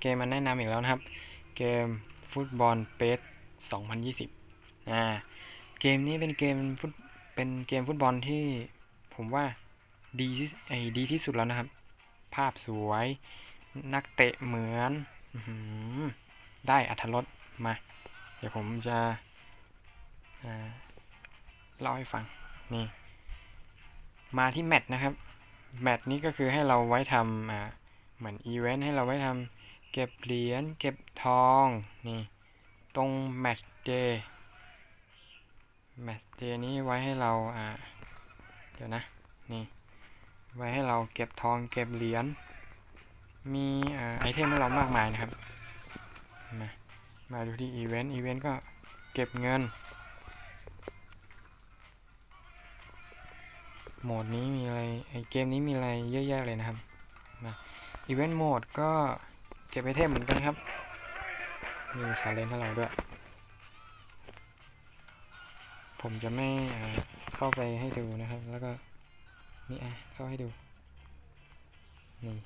เกมมาแนะนำอีกแล้วนะครับ เกมฟุตบอลเปส2020อ่าเกมนี้เป็นเกมฟุตเป็นเกมฟุตบอลที่ผมว่าดีไอดีที่สุดแล้วนะครับ ภาพสวยนักเตะเหมือนอื้อหือได้อัธรสมา เดี๋ยวผมจะเล่าให้ฟังนี่มาที่แมตช์นะครับ แมตช์นี้ก็คือให้เราไว้ทำเหมือนอีเวนต์ให้เราไว้ทำ เก็บเหรียญ เก็บทอง นี่ ตรงแมตช์เดย์แมตช์เดย์นี้ไว้ให้เราอ่าเดี๋ยวนะ นี่ ไว้ให้เราเก็บทอง เก็บเหรียญ มีอ่าไอเทมให้เรามากมายนะครับ มามาดูที่อีเวนต์ อีเวนต์ก็เก็บเงิน โหมดนี้มีอะไร ไอเกมนี้มีอะไรเยอะแยะเลยนะครับ มาอีเวนต์โหมดก็ ก็บไอเทมเหมือนกันครับ มีชาเลนจ์ให้เราด้วย ผมจะไม่เข้าไปให้ดูนะครับ แล้วก็นี่อะเข้าให้ดู นี่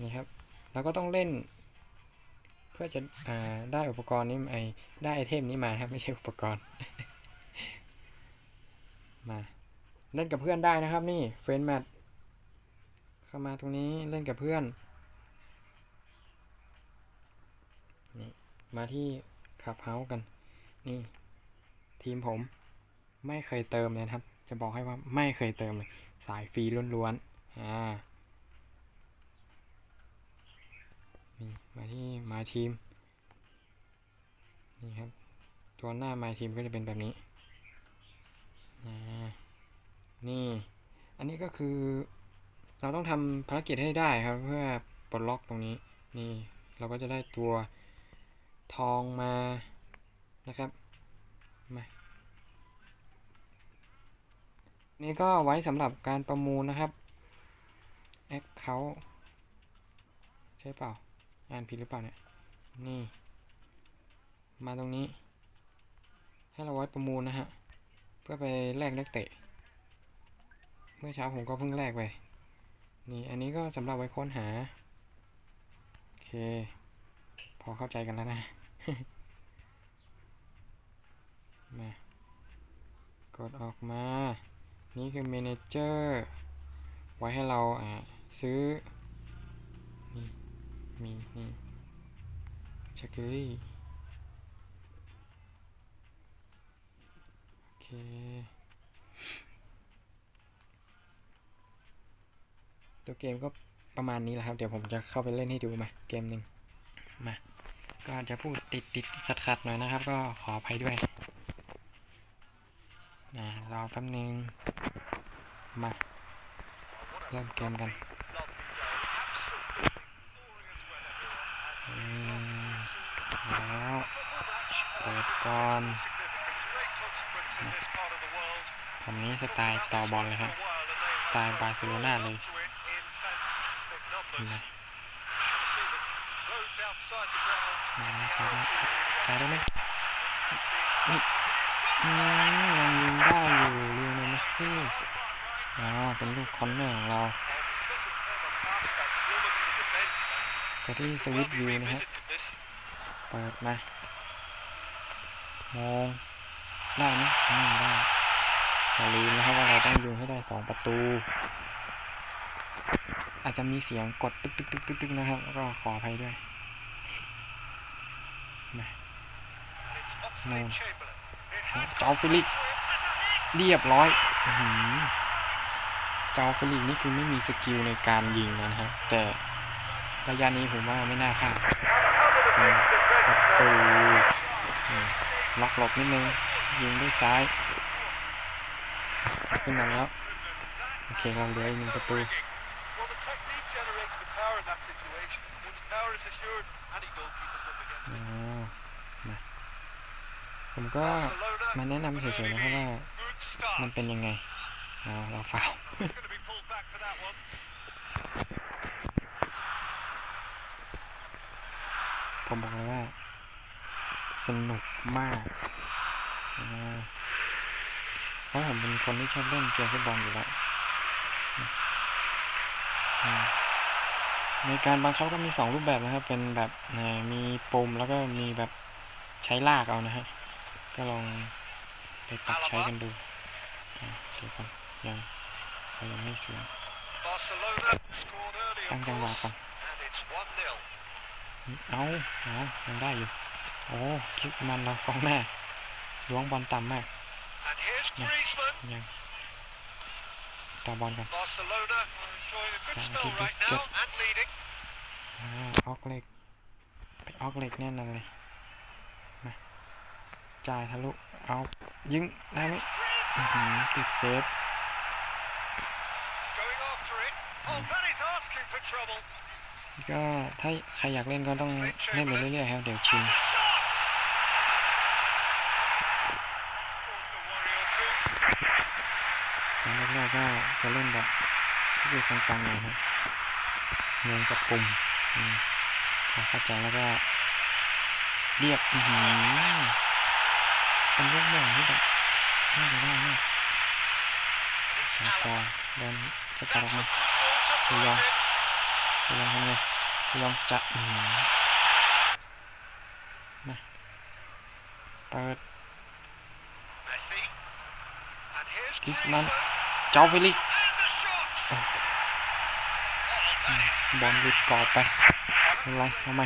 นี่ครับ แล้วก็ต้องเล่น เพื่อจะอ่าได้อุปกรณ์นี้ไอได้ไอเทมนี้มาครับ ไม่ใช่อุปกรณ์ มาเล่นกับเพื่อนได้นะครับ นี่เฟรนด์แมทเข้ามาตรงนี้เล่นกับเพื่อนนี่ มาที่ขับเฮากัน นี่ ทีมผม ไม่เคยเติมเลยนะครับ จะบอกให้ว่าไม่เคยเติมเลย สายฟรีล้วนๆอ่านี่มาที่มาทีมนี่ครับ ตัวหน้ามาทีมก็จะเป็นแบบนี้นี่ อันนี้ก็คือ เราต้องทำภารกิจให้ได้ครับ เพื่อปลดล็อกตรงนี้ นี่ เราก็จะได้ตัว ทองมานะครับมานี่ก็ไว้สำหรับการประมูลนะครับแอคเคาใช่เปล่าอ่านผิดหรือเปล่าเนี่ย นี่ มาตรงนี้ ให้เราไว้ประมูลนะฮะ เพื่อไปแลกนักเตะ เมื่อเช้าผมก็เพิ่งแลกไป นี่ อันนี้ก็สำหรับไว้ค้นหา โอเค อเข้าใจกันแล้วนะมากดออกมา นี่คือ Manager ไว้ให้เราอ่าซื้อ นี่มีนี่ชักเกอรี่โอเค ตัวเกมก็ประมาณนี้แหละครับ เดี๋ยวผมจะเข้าไปเล่นให้ดูมา เกมหนึ่ง มาก็อาจจะพูดติดติดขัดขัดๆหน่อยนะครับ ก็ขออภัยด้วยนะรอแป๊บนึง มาเริ่มเกมกันแล้วเปิดก่อนผมนี้สไตล์ต่อบอลเลยครับสไตล์บาร์เซโลนาเลยนะ มาครับไปได้ไหมนี่อืมยังยิงได้อยู่เรียวเนลเมสซี่อ่าเป็นลูกคอนเนอร์ของเราไปที่สวิตวิวนะฮะเปิดมามองได้ไหมไม่ได้อย่าลืมนะครับว่าเราต้องยิงให้ได้สองประตู อาจจะมีเสียงกดตึกตึกตึกตึกตึกนะครับแล้วก็ขออภัยด้วย มาโน่นจอฟิลิกเรียบร้อยอื้อหือจอฟิลิกนี่คือไม่มีสกิลในการยิงนะฮะ แต่ระยะนี้ผมว่าไม่น่าพลาดอืมประตูอืมล็อกหลบนิดนึง ยิงด้วยซ้าย ขึ้นมาแล้ว โอเคเราเหลืออีกหนึ่งประตู Well, the technique generates the power in that situation. Once power is assured, any goalkeeper's up against อ๋ it. อมาผมก็ Barcelona มาแนะนำเฉยๆนะครับว่า good start. มันเป็นยังไงเอาเราฟาว He's going to be pulled back for that one. ผมบอกเลยว่า สนุกมากอ่าเพราะผมเป็นคนที่ชอบเล่นเกมฟุตบอลอยู่แล้วอืม ในการบังคับก็มีสองรูปแบบนะครับ เป็นแบบอ่ามีปุ่มแล้วก็มีแบบใช้ลากเอานะฮะ ก็ลองไปปรับใช้กันดูอ่าเดี๋ยวก่อนยังยังไม่สวย Barcelona scored early, of ตั้งจังหวะ course, ก่อน and it's 1 0. เอาเอายังได้อยู่ โอ้คลิปมันเรากองหน้าล้วงบอลต่ำมาก And here's Yeah. Griezmann. ยัง ต่อบอลก่อน Barcelona are enjoying a good Yeah, spell keep this right now and leading. อ่าออกเหล็กไปออกเหล็กแน่นอนเลยมาจ่ายทะลุเอายิงได้ไหม It's อื้อ Griezmann. หือติดเซฟ He's going after it. Oh, that is asking for trouble. ก็ถ้าใครอยากเล่นก็ต้องเล่นไปเรื่อยๆครับเดี๋ยวชิน And the shot. That's caused a worry or two. ตอนแร กๆก็จะเล่นแบบที่ดูกลางๆหน่อยครับงงกับปุ่มอืมพอเข้าใจแล้วก็เรียบอือหือเป็นลูกโมงที่แบบน่าจะได้มาก It's สายกา Alaba. เดินสกัดออก That's a มา good ball to find Yeah. him. ไปลองทำไงไปลองจะอือหือมาเปิด Messi. And here's Griezmann. จ้าฟิลิปบอลหลุดกอบไปอะไรทำไม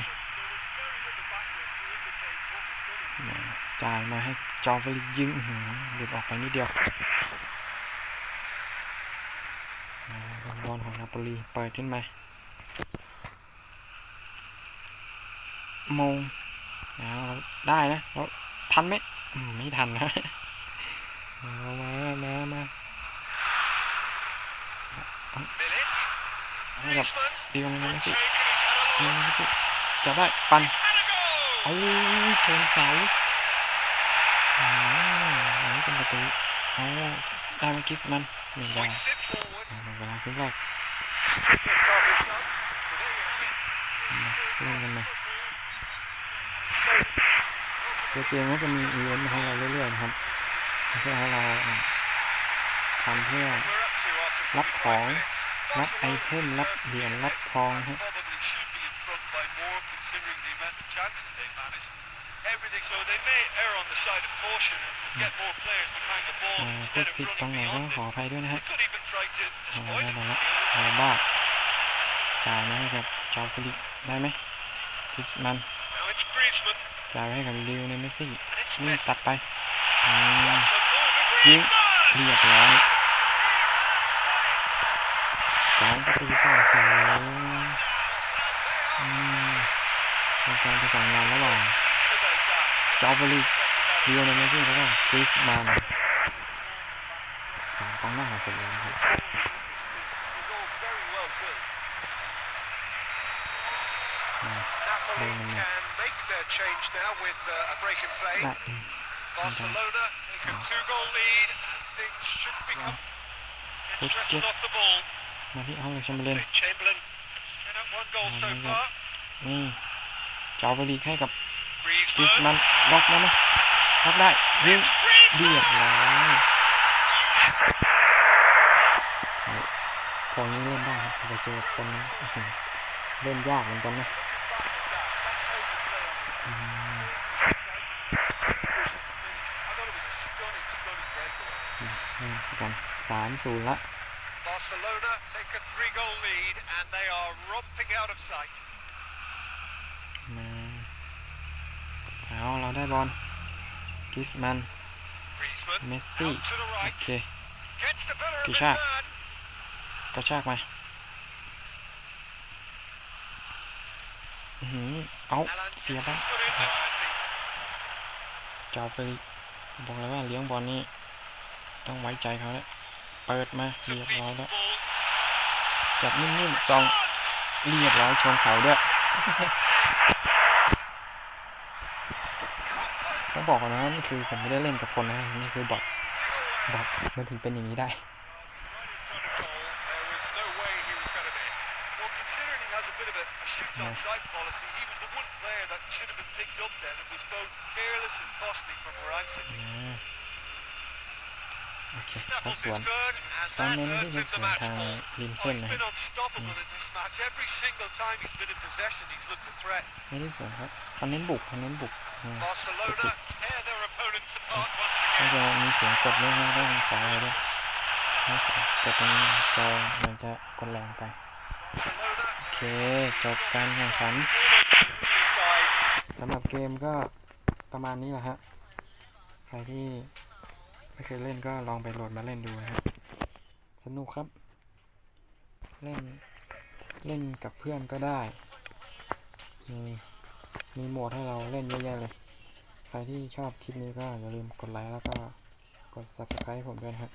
จ่ายมาให้จอฟิลิปยิงหลุดออกไปนิดเดียวบอลของนาโปลีเปิดขึ้นมาโมงได้นะเราทันไหมไม่ทันนะ มา มา มา มา Milik. ให้กับ Griezmann. ดีวันนี้ Good ไม่สิ take and he's had ดี a วัน look. นี้ไม่สิจะได้ปัน He's had a goal. เอาชนเสาอืมอันนี้เป็นประตูเอาได้ไหมกิฟมันหนึ่งดาว Hoists it forward. อ่าหนึ่งเวลาครึ่งแรก Let's start this time. So there you have it. มาเล่นกันมาตัวเกมก็จะมีอีเวนต์มาให้เราเรื่อยๆนะครับเพื่อให้เราอะทำเพื่อ We're up to after รับของ45 minutes. รับไอ Barcelona เทมรับ deserve to เหรียญ win รับ it, ทอง and ฮะ probably should be in front by more considering the amount of chances they managed. Everything so they may err on the side of caution and get more players behind the ball อ่าพู instead ด of ผิดตรงไหน running ก็ beyond ขอ them. อภัยด้วยนะฮะ They could even try to, to เอา spoil ได้ it. แล้ว to ละ be honest. อาบ้าจ่ายมาให้กับจาฟลิกได้ไหมคิสมัน Now it's Griezmann จ่ายไปให้กับลิวในเมสซี่ and it's นี่ Messi. ตัดไปอืม What's a ball to Yeah. Griezmann? เรียบร้อย การประสานงานระหว่าง Thinking about that. จอฟลิกลิวในเมสซี่แล้วก็คริสมันสองกองหน้าของผมเลยนะครับ This team is all very well drilled. Yeah. Napoli Yeah, yeah. can make their change now with uh, a break in play. ได้อืม Barcelona take a Yeah. two-goal lead, and things should become Good interested kick. off the ball. มาที่เอาเลยแชมเบอร์เลน Oxlade Chamberlain set up one goal so Yeah, yeah. far. นี่จอฟลิกให้กับคริส Griezmann. มันล็อกได้ไหมล็อกได้ยิง It's เรีย Griezmann. บร้อยพอนี้เล่นได้ครับไปเจอกับคนนี้อื้อหือเล่นยากเหมือนกันนะ That's how you play on อืม push and finish. I thought it was a stunning, stunning breakaway. อืมกันสามศูนย์ละ Barcelona take a three-goal lead, and they are romping out of sight. มา เอาเราได้บอลกริสมัน Griezmann เมสซี่ out to the โอ right, เค gets the better of Good his shot. man. กระชากมาอือหือเอา Alan เสีย gets ไป his foot in there, has he? จอฟลิกบอกเลยว่าเลี้ยงบอลนี่ต้องไว้ใจเขาแล้วเปิดมา It's a เรียบร้อย decent แล้ว ball. จับนิ่ม A ๆสอง chance! เรียบร้อยชนเสาด้วย ต้องบอกก่อนนะนี่คือผมไม่ได้เล่นกับคนนะนี่คือบอท Easy away. บอทมันถึงเป็นอย่างนี้ได้ Right in front of goal. There was no way he was going to miss. Well, considering he has a bit of a, a shoot on Yeah. sight policy, he was the one player that should have been picked up then. It was both careless and costly from where I'm sitting. นะโอเคเขาส Snaffled วน his third, and ต้อง that เน้นที่ earns จะ him ส the วน match ทาง ball. ริม Oh, เส้น he's นะ been unstoppable in this match. Every single time he's been in possession, he's looked a threat. ไม่ได้สวนครับเขาเน้นบุกเขาเน้นบุกอืม Barcelona tear their opponents apart once ก็ again. จะมีเสียงกดด้วยนะด้านขวาเลยด้วยนะครับกดตรงนี้จอมันจะกดแรงไป Barcelona โอเค จบการแข่งขัน side สำหรับเกมก็ประมาณนี้แหละฮะ ใครที่ไม่เคยเล่นก็ลองไปโหลดมาเล่นดูนะฮะสนุกครับ เล่น เล่นกับเพื่อนก็ได้มี มีโหมดให้เราเล่นเยอะแยะเลย ใครที่ชอบคลิปนี้ก็อย่าลืมกดไลค์แล้วก็กด subscribe ผมด้วยครับ